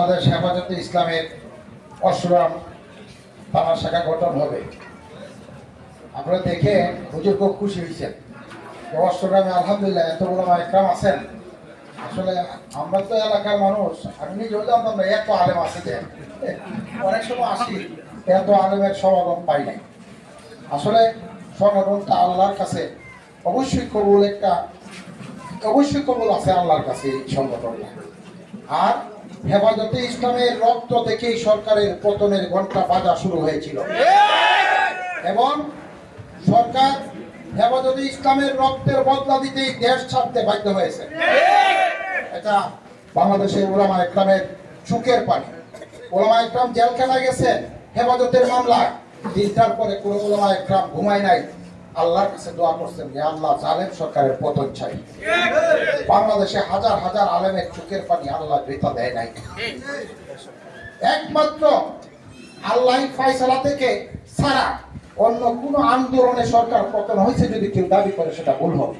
বাংলাদেশ হেফাজতে ইসলামের অশ্বরাম থানা শাখা গঠন হবে। আমরা দেখে হুজুর খুব খুশি হয়েছেন। অষ্টগ্রামে আলহামদুলিল্লাহ এত বড় একরাম আছেন। আসলে আমরা তো এলাকার মানুষ, আমি নিজেও জানতাম না এত আলেম আছে যে, অনেক সময় আসি, এত আলেমের সমাগম পাই নাই। আসলে সমাগমটা আল্লাহর কাছে অবশ্যই কবুল একটা, অবশ্যই কবুল আছে আল্লাহর কাছে এই সংগঠনটা। আর হেফাজতে ইসলামের রক্ত থেকেই সরকারের পতনের ঘণ্টা বাজা শুরু হয়েছিল। এবং সরকার হেফাজতে ইসলামের রক্তের বদলা দিতেই দেশ ছাড়তে বাধ্য হয়েছে। এটা বাংলাদেশের ওলামা ইকরামের চুকের পানি। ওলামা ইকরাম জেলখানায় গেছে হেফাজতের মামলায়। তিনটার পরে কোনো ওলামা ইকরাম ঘুমায় নাই। আল্লাহর কাছে দোয়া করছেন আল্লাহ, জালেম সরকারের পতন চাই। বাংলাদেশে হাজার হাজার আলেমের চোখের পানি আল্লাহ বৃথা দেয় নাই। একমাত্র আল্লাহ ফাইসালা থেকে ছাড়া অন্য কোন আন্দোলনে সরকার পতন হয়েছে যদি কেউ দাবি করে সেটা ভুল হবে।